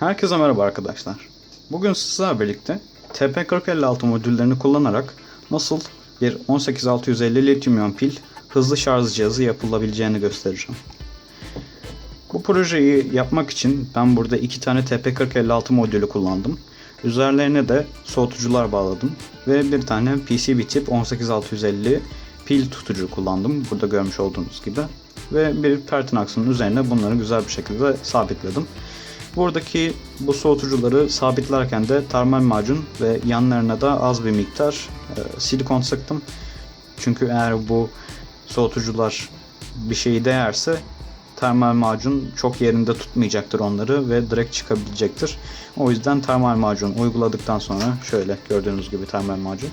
Herkese merhaba arkadaşlar. Bugün sizlerle birlikte TP4056 modüllerini kullanarak nasıl bir 18650 lityum iyon pil hızlı şarj cihazı yapılabileceğini göstereceğim. Bu projeyi yapmak için ben burada iki tane TP4056 modülü kullandım. Üzerlerine de soğutucular bağladım ve bir tane PCB tip 18650 pil tutucu kullandım. Burada görmüş olduğunuz gibi. Ve bir Pertinax'ın üzerine bunları güzel bir şekilde sabitledim. Buradaki bu soğutucuları sabitlerken de termal macun ve yanlarına da az bir miktar e, silikon sıktım. Çünkü eğer bu soğutucular bir şeyi değerse termal macun çok yerinde tutmayacaktır onları ve direkt çıkabilecektir. O yüzden termal macun uyguladıktan sonra şöyle gördüğünüz gibi termal macun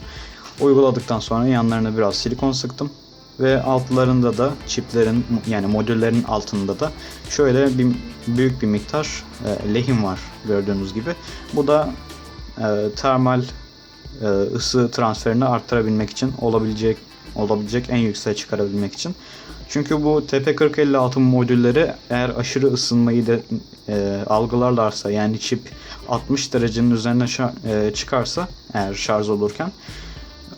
uyguladıktan sonra yanlarına biraz silikon sıktım ve altlarında da çiplerin yani modüllerin altında da şöyle bir büyük bir miktar e, lehim var gördüğünüz gibi. Bu da e, termal e, ısı transferini arttırabilmek için olabilecek olabilecek en yükseğe çıkarabilmek için. Çünkü bu TP4056 modülleri eğer aşırı ısınmayı da e, algılarlarsa yani çip 60 derecenin üzerine şa- e, çıkarsa eğer şarj olurken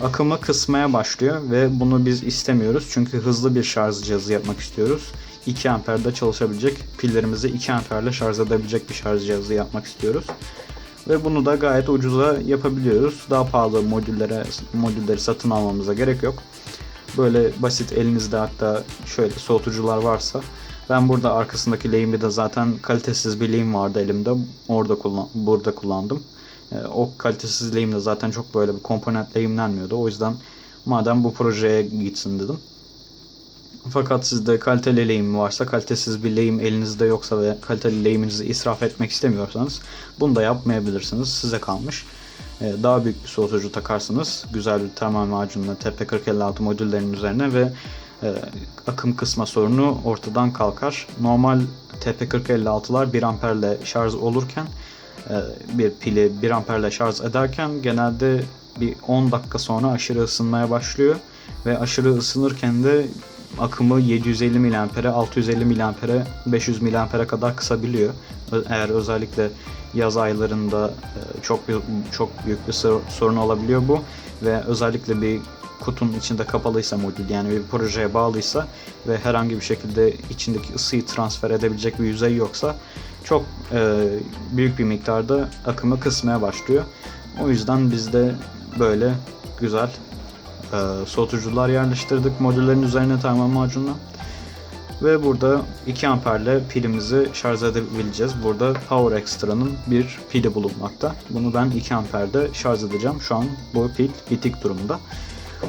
akımı kısmaya başlıyor ve bunu biz istemiyoruz. Çünkü hızlı bir şarj cihazı yapmak istiyoruz. 2 amperde çalışabilecek pillerimizi 2 amperle şarj edebilecek bir şarj cihazı yapmak istiyoruz. Ve bunu da gayet ucuza yapabiliyoruz. Daha pahalı modüllere modülleri satın almamıza gerek yok. Böyle basit elinizde hatta şöyle soğutucular varsa ben burada arkasındaki lehimde de zaten kalitesiz bir lehim vardı elimde. Orada kullan burada kullandım. E, o kalitesiz lehimle zaten çok böyle bir komponent lehimlenmiyordu. O yüzden madem bu projeye gitsin dedim. Fakat sizde kaliteli lehim varsa, kalitesiz bir lehim elinizde yoksa ve kaliteli lehiminizi israf etmek istemiyorsanız bunu da yapmayabilirsiniz. Size kalmış. Ee, Daha büyük bir soğutucu takarsınız. Güzel bir termal macunla TP4056 modüllerinin üzerine ve e, akım kısma sorunu ortadan kalkar. Normal TP4056'lar 1 amperle şarj olurken e, bir pili 1 amperle şarj ederken genelde bir 10 dakika sonra aşırı ısınmaya başlıyor ve aşırı ısınırken de akımı 750 miliampere, 650 miliampere, 500 miliampere kadar kısabiliyor. Eğer özellikle yaz aylarında e, çok çok büyük bir sor- sorun olabiliyor bu ve özellikle bir kutunun içinde kapalıysa modül yani bir projeye bağlıysa ve herhangi bir şekilde içindeki ısıyı transfer edebilecek bir yüzey yoksa çok e, büyük bir miktarda akımı kısmaya başlıyor. O yüzden biz de böyle güzel e, soğutucular yerleştirdik modüllerin üzerine termal macunla. Ve burada 2 amperle pilimizi şarj edebileceğiz. Burada Power Extra'nın bir pili bulunmakta. Bunu ben 2 amperde şarj edeceğim. Şu an bu pil bitik durumda.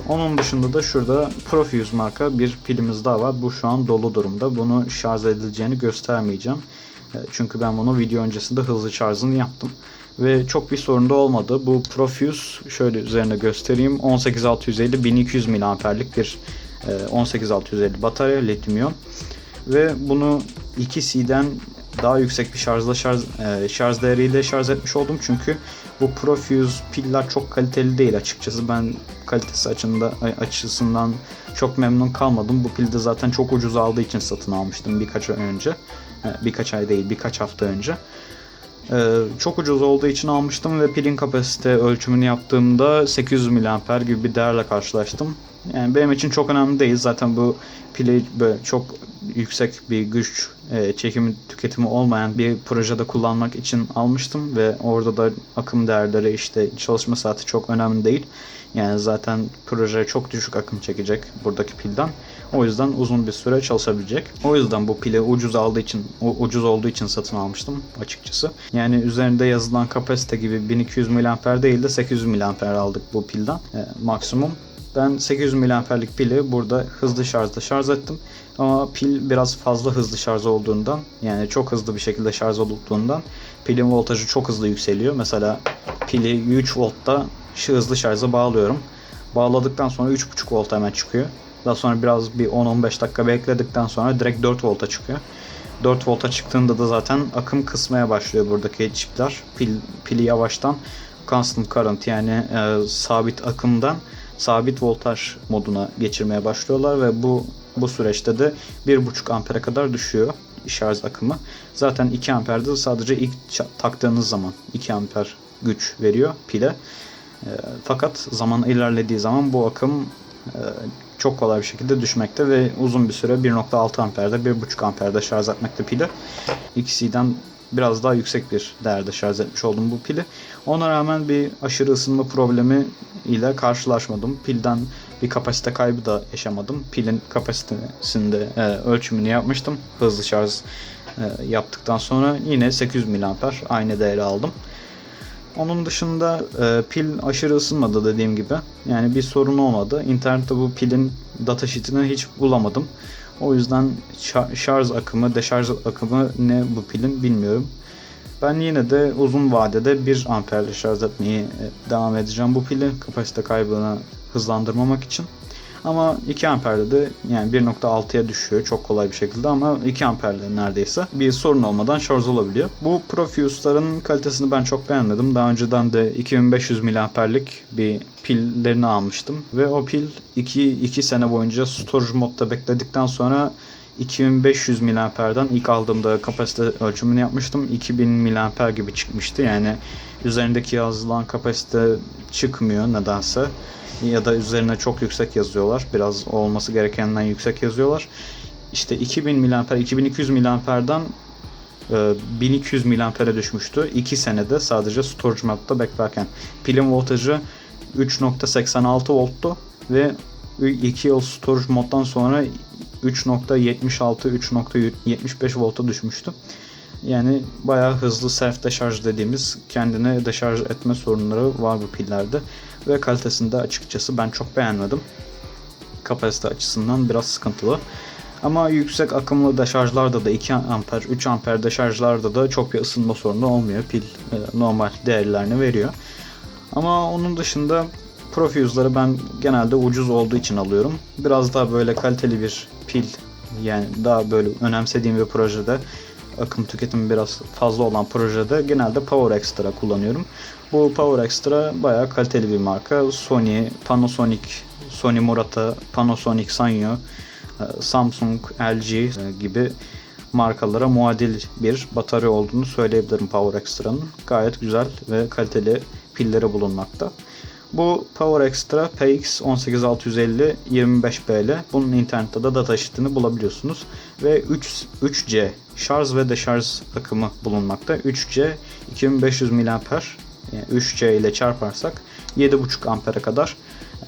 Onun dışında da şurada Profuse marka bir pilimiz daha var. Bu şu an dolu durumda. Bunu şarj edileceğini göstermeyeceğim. E, Çünkü ben bunu video öncesinde hızlı şarjını yaptım. Ve çok bir sorun da olmadı. Bu Profuse şöyle üzerine göstereyim. 18650 1200 miliamperlik bir e, 18650 batarya lityum. Ve bunu 2C'den daha yüksek bir şarjla şarj e, şarj değeriyle şarj etmiş oldum çünkü bu Profuse piller çok kaliteli değil açıkçası ben kalitesi açısında açısından çok memnun kalmadım. Bu pil de zaten çok ucuz aldığı için satın almıştım birkaç ay önce. Birkaç ay değil birkaç hafta önce. Ee, çok ucuz olduğu için almıştım ve pilin kapasite ölçümünü yaptığımda 800 mAh gibi bir değerle karşılaştım. Yani benim için çok önemli değil. Zaten bu pili böyle çok yüksek bir güç e, çekimi tüketimi olmayan bir projede kullanmak için almıştım ve orada da akım değerleri işte çalışma saati çok önemli değil. Yani zaten proje çok düşük akım çekecek buradaki pilden. O yüzden uzun bir süre çalışabilecek. O yüzden bu pili ucuz aldığı için ucuz olduğu için satın almıştım açıkçası. Yani üzerinde yazılan kapasite gibi 1200 mAh değil de 800 mAh aldık bu pilden e, maksimum. Ben 800 mAh'lik pili burada hızlı şarjda şarj ettim. Ama pil biraz fazla hızlı şarj olduğundan yani çok hızlı bir şekilde şarj olduğundan pilin voltajı çok hızlı yükseliyor. Mesela pili 3 voltta şu hızlı şarja bağlıyorum. Bağladıktan sonra 3.5 volt hemen çıkıyor. Daha sonra biraz bir 10-15 dakika bekledikten sonra direkt 4 volta çıkıyor. 4 volta çıktığında da zaten akım kısmaya başlıyor buradaki çipler. Pil, pili yavaştan constant current yani e, sabit akımdan sabit voltaj moduna geçirmeye başlıyorlar ve bu bu süreçte de 1.5 ampere kadar düşüyor. şarj akımı. Zaten 2 amperde sadece ilk taktığınız zaman 2 amper güç veriyor pile. E, fakat zaman ilerlediği zaman bu akım e, çok kolay bir şekilde düşmekte ve uzun bir süre 1.6 amperde 1.5 amperde şarj etmekte pili. İkisinden biraz daha yüksek bir değerde şarj etmiş oldum bu pili. Ona rağmen bir aşırı ısınma problemi ile karşılaşmadım. Pilden bir kapasite kaybı da yaşamadım. Pilin kapasitesinde e, ölçümünü yapmıştım. Hızlı şarj e, yaptıktan sonra yine 800 mAh aynı değeri aldım. Onun dışında e, pil aşırı ısınmadı dediğim gibi. Yani bir sorun olmadı. İnternette bu pilin datasheet'ini hiç bulamadım. O yüzden şa- şarj akımı, deşarj akımı ne bu pilin bilmiyorum. Ben yine de uzun vadede 1 amperle şarj etmeye e, devam edeceğim bu pili kapasite kaybını hızlandırmamak için. Ama 2 amperde de yani 1.6'ya düşüyor çok kolay bir şekilde ama 2 amperle neredeyse bir sorun olmadan şarj olabiliyor. Bu Profuse'ların kalitesini ben çok beğenmedim. Daha önceden de 2500 mAh'lik bir pillerini almıştım ve o pil 2 2 sene boyunca storage modda bekledikten sonra 2500 mAh'den ilk aldığımda kapasite ölçümünü yapmıştım. 2000 mAh gibi çıkmıştı. Yani üzerindeki yazılan kapasite çıkmıyor nedense. Ya da üzerine çok yüksek yazıyorlar. Biraz olması gerekenden yüksek yazıyorlar. İşte 2000 mAh, 2200 mAh'den 1200 mAh'e düşmüştü. 2 senede sadece storage modda beklerken. Pilin voltajı 3.86 volttu ve 2 yıl storage moddan sonra 3.76 3.75 volta düşmüştü. Yani bayağı hızlı self deşarj dediğimiz kendine deşarj etme sorunları var bu pillerde ve kalitesinde açıkçası ben çok beğenmedim. Kapasite açısından biraz sıkıntılı. Ama yüksek akımlı deşarjlarda da 2 amper, 3 amper deşarjlarda da çok bir ısınma sorunu olmuyor. Pil e, normal değerlerini veriyor. Ama onun dışında Profuse'ları ben genelde ucuz olduğu için alıyorum. Biraz daha böyle kaliteli bir pil yani daha böyle önemsediğim bir projede akım tüketimi biraz fazla olan projede genelde Power Extra kullanıyorum. Bu Power Extra bayağı kaliteli bir marka. Sony, Panasonic, Sony Murata, Panasonic Sanyo, Samsung, LG gibi markalara muadil bir batarya olduğunu söyleyebilirim Power Extra'nın. Gayet güzel ve kaliteli pilleri bulunmakta. Bu Power Extra PX 18650 25BL. Bunun internette de datasheet'ini bulabiliyorsunuz. Ve 3 3C şarj ve deşarj akımı bulunmakta. 3C 2500 mAh yani 3C ile çarparsak 7.5 ampere kadar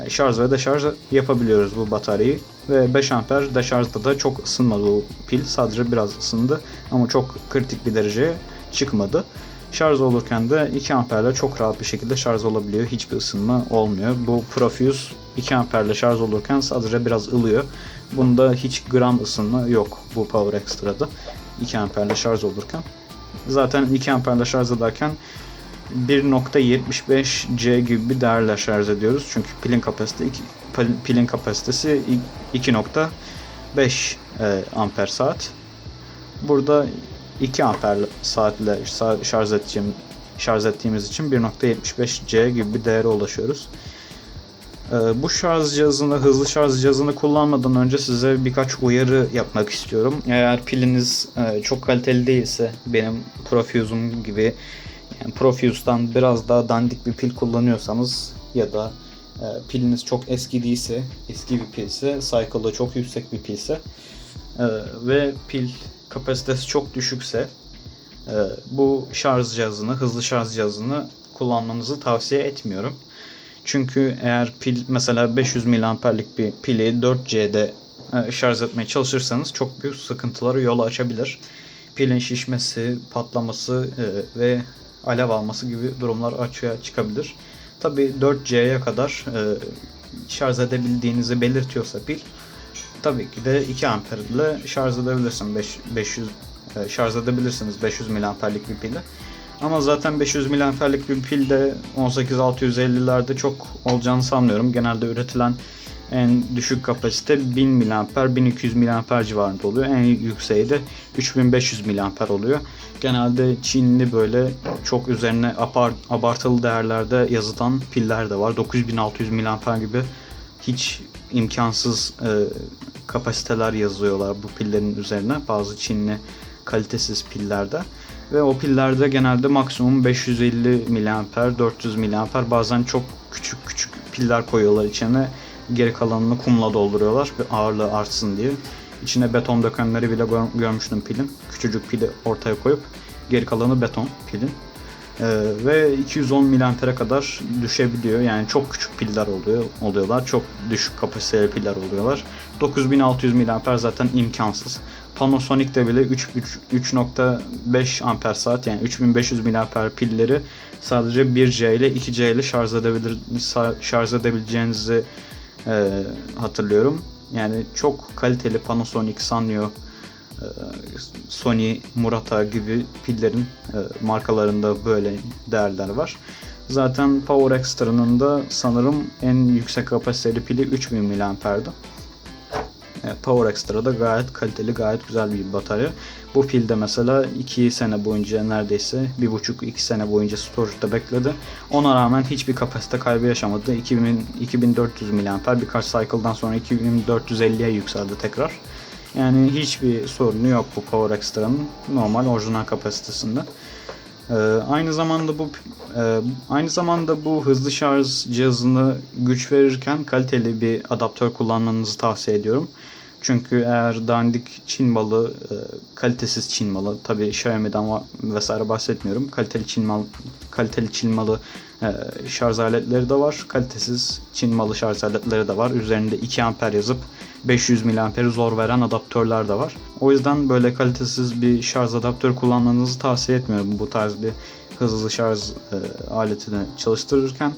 şarj ve deşarj yapabiliyoruz bu bataryayı. Ve 5 amper deşarjda da çok ısınmadı bu pil. Sadece biraz ısındı ama çok kritik bir dereceye çıkmadı. Şarj olurken de 2 amperle çok rahat bir şekilde şarj olabiliyor. Hiçbir ısınma olmuyor. Bu Profuse 2 amperle şarj olurken sadece biraz ılıyor. Bunda hiç gram ısınma yok bu Power Extra'da. 2 amperle şarj olurken. Zaten 2 amperle şarj ederken 1.75C gibi bir değerle şarj ediyoruz. Çünkü pilin kapasite pilin kapasitesi 2.5 e, amper saat. Burada 2 amper saatle şarj edeceğim şarj ettiğimiz için 1.75C gibi bir değere ulaşıyoruz. Bu şarj cihazını, hızlı şarj cihazını kullanmadan önce size birkaç uyarı yapmak istiyorum. Eğer piliniz çok kaliteli değilse, benim Profuse'um gibi yani Profuse'dan biraz daha dandik bir pil kullanıyorsanız ya da piliniz çok eski değilse, eski bir pilse, cycle'ı çok yüksek bir pilse ve pil kapasitesi çok düşükse bu şarj cihazını, hızlı şarj cihazını kullanmanızı tavsiye etmiyorum. Çünkü eğer pil mesela 500 mAh'lik bir pili 4C'de şarj etmeye çalışırsanız çok büyük sıkıntıları yol açabilir. Pilin şişmesi, patlaması ve alev alması gibi durumlar açığa çıkabilir. Tabi 4C'ye kadar şarj edebildiğinizi belirtiyorsa pil tabii ki de 2 amper ile şarj edebilirsin. 500 şarj edebilirsiniz 500 mAh'lik bir pili. Ama zaten 500 mAh'lik bir pil de 18650'lerde çok olacağını sanmıyorum. Genelde üretilen en düşük kapasite 1000 mAh, 1200 mAh civarında oluyor. En yükseği de 3500 mAh oluyor. Genelde Çinli böyle çok üzerine abartılı değerlerde yazılan piller de var. 9600 mAh gibi hiç imkansız kapasiteler yazıyorlar bu pillerin üzerine. Bazı Çinli kalitesiz pillerde. Ve o pillerde genelde maksimum 550 mAh, 400 mAh bazen çok küçük küçük piller koyuyorlar içine. Geri kalanını kumla dolduruyorlar bir ağırlığı artsın diye. İçine beton dökenleri bile gör- görmüştüm pilin. Küçücük pili ortaya koyup geri kalanı beton pilin. Ee, ve 210 miliampere kadar düşebiliyor. Yani çok küçük piller oluyor oluyorlar. Çok düşük kapasiteli piller oluyorlar. 9600 miliamper zaten imkansız. Panasonic'te bile 3 3 3.5 amper saat yani 3500 miliamper pilleri sadece 1C ile 2C ile şarj edebilir şarj edebileceğinizi e, hatırlıyorum. Yani çok kaliteli Panasonic, Sanyo, e, Sony, Murata gibi pillerin e, markalarında böyle değerler var. Zaten Power Extra'nın da sanırım en yüksek kapasiteli pili 3000 mAh'di. Power Extra da gayet kaliteli, gayet güzel bir batarya. Bu pil de mesela 2 sene boyunca neredeyse 1,5-2 sene boyunca storage'da bekledi. Ona rağmen hiçbir kapasite kaybı yaşamadı. 2000, 2400 mAh birkaç cycle'dan sonra 2450'ye yükseldi tekrar. Yani hiçbir sorunu yok bu Power Extra'nın normal orijinal kapasitesinde. Ee, aynı zamanda bu e, aynı zamanda bu hızlı şarj cihazını güç verirken kaliteli bir adaptör kullanmanızı tavsiye ediyorum. Çünkü eğer dandik Çin malı, e, kalitesiz Çin malı, tabi Xiaomi'den vesaire bahsetmiyorum. Kaliteli Çin malı, kaliteli Çin malı e, şarj aletleri de var. Kalitesiz Çin malı şarj aletleri de var. Üzerinde 2 amper yazıp 500 miliamperi zor veren adaptörler de var. O yüzden böyle kalitesiz bir şarj adaptörü kullanmanızı tavsiye etmiyorum bu tarz bir hızlı şarj e, aletini çalıştırırken.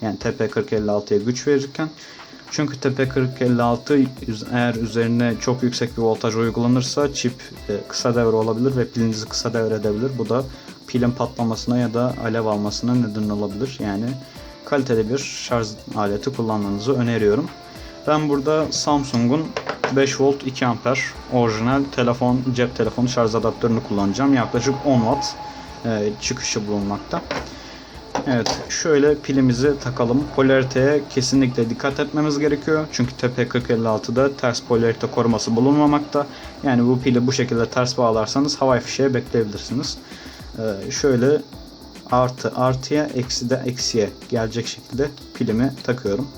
Yani TP4056'ya güç verirken. Çünkü TP4056 üz- eğer üzerine çok yüksek bir voltaj uygulanırsa çip e, kısa devre olabilir ve pilinizi kısa devredebilir. Bu da pilin patlamasına ya da alev almasına neden olabilir. Yani kaliteli bir şarj aleti kullanmanızı öneriyorum. Ben burada Samsung'un 5 volt 2 amper orijinal telefon cep telefonu şarj adaptörünü kullanacağım. Yaklaşık 10 watt e, çıkışı bulunmakta. Evet şöyle pilimizi takalım. Polariteye kesinlikle dikkat etmemiz gerekiyor. Çünkü TP4056'da ters polarite koruması bulunmamakta. Yani bu pili bu şekilde ters bağlarsanız havai fişeğe bekleyebilirsiniz. Ee, şöyle artı artıya eksi de eksiye gelecek şekilde pilimi takıyorum.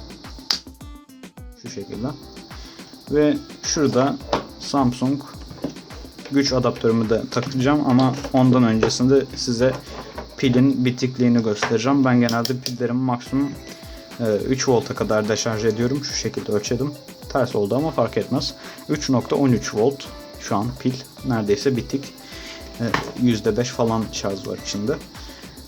Şekilde. Ve şurada Samsung güç adaptörümü de takacağım ama ondan öncesinde size pilin bitikliğini göstereceğim. Ben genelde pillerimi maksimum e, 3 volta kadar deşarj ediyorum. Şu şekilde ölçedim. Ters oldu ama fark etmez. 3.13 volt şu an pil neredeyse bitik. E, %5 falan şarj var içinde.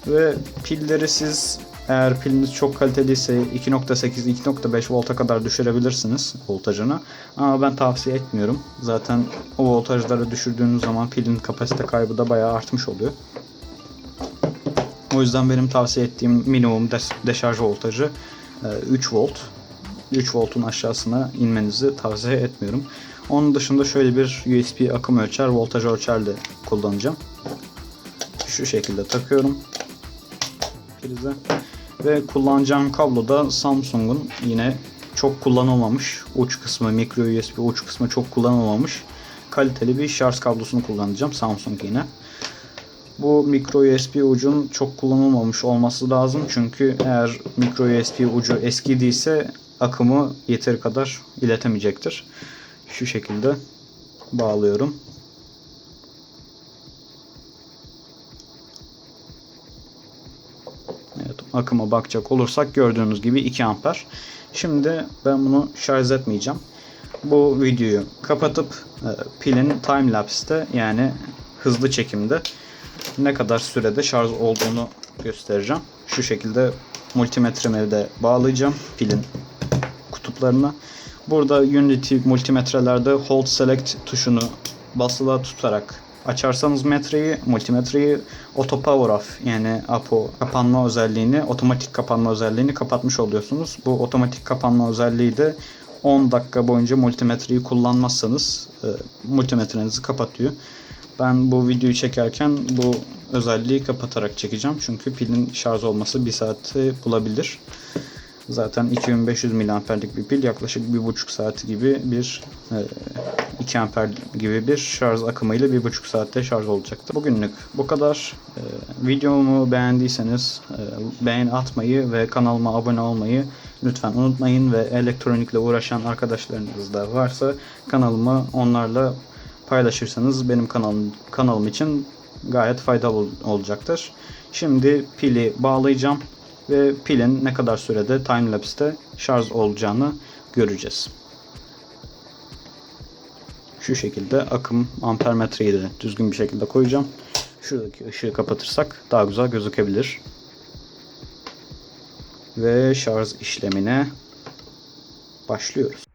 Ve pilleri siz eğer piliniz çok kaliteliyse 2.8-2.5 volta kadar düşürebilirsiniz voltajını. Ama ben tavsiye etmiyorum. Zaten o voltajları düşürdüğünüz zaman pilin kapasite kaybı da bayağı artmış oluyor. O yüzden benim tavsiye ettiğim minimum des- deşarj voltajı e, 3 volt. 3 voltun aşağısına inmenizi tavsiye etmiyorum. Onun dışında şöyle bir USB akım ölçer, voltaj ölçer de kullanacağım. Şu şekilde takıyorum prize. Ve kullanacağım kablo da Samsung'un yine çok kullanılmamış uç kısmı, micro USB uç kısmı çok kullanılmamış kaliteli bir şarj kablosunu kullanacağım Samsung yine. Bu micro USB ucun çok kullanılmamış olması lazım çünkü eğer micro USB ucu eskidiyse akımı yeteri kadar iletemeyecektir. Şu şekilde bağlıyorum. Akıma bakacak olursak gördüğünüz gibi 2 amper. Şimdi ben bunu şarj etmeyeceğim. Bu videoyu kapatıp e, pilin time lapse'te yani hızlı çekimde ne kadar sürede şarj olduğunu göstereceğim. Şu şekilde multimetremi de bağlayacağım pilin kutuplarına. Burada Unity multimetrelerde Hold Select tuşunu basılı tutarak açarsanız metreyi, multimetreyi auto power off yani APO kapanma özelliğini, otomatik kapanma özelliğini kapatmış oluyorsunuz. Bu otomatik kapanma özelliği de 10 dakika boyunca multimetreyi kullanmazsanız e, multimetrenizi kapatıyor. Ben bu videoyu çekerken bu özelliği kapatarak çekeceğim. Çünkü pilin şarj olması bir saati bulabilir. Zaten 2500 miliamperlik bir pil yaklaşık 1,5 saat gibi bir e, 2 amper gibi bir şarj akımıyla 1,5 saatte şarj olacaktır. Bugünlük bu kadar. E, videomu beğendiyseniz e, beğen atmayı ve kanalıma abone olmayı lütfen unutmayın ve elektronikle uğraşan arkadaşlarınız da varsa kanalıma onlarla paylaşırsanız benim kanalım, kanalım için gayet faydalı ol- olacaktır. Şimdi pili bağlayacağım ve pilin ne kadar sürede timelapse'te şarj olacağını göreceğiz. Şu şekilde akım ampermetreyi de düzgün bir şekilde koyacağım. Şuradaki ışığı kapatırsak daha güzel gözükebilir. Ve şarj işlemine başlıyoruz.